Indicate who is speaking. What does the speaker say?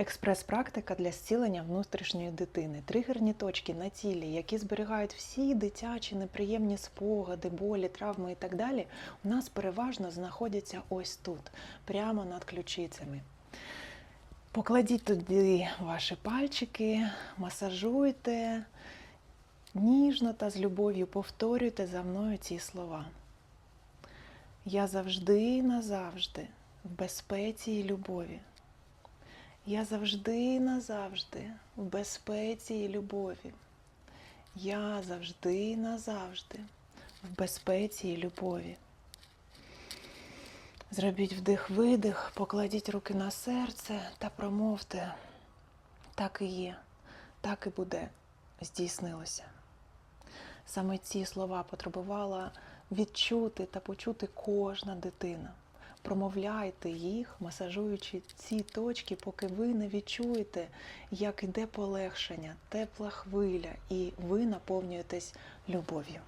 Speaker 1: Експрес-практика для зцілення внутрішньої дитини. Тригерні точки на тілі, які зберігають всі дитячі неприємні спогади, болі, травми і так далі, у нас переважно знаходяться ось тут, прямо над ключицями. Покладіть туди ваші пальчики, масажуйте, ніжно та з любов'ю повторюйте за мною ці слова. Я завжди назавжди в безпеці і любові. Я завжди і назавжди в безпеці і любові. Я завжди і назавжди в безпеці і любові. Зробіть вдих-видих, покладіть руки на серце та промовте. Так і є, так і буде, здійснилося. Саме ці слова потребувала відчути та почути кожна дитина. Промовляйте їх, масажуючи ці точки, поки ви не відчуєте, як йде полегшення, тепла хвиля, і ви наповнюєтесь любов'ю.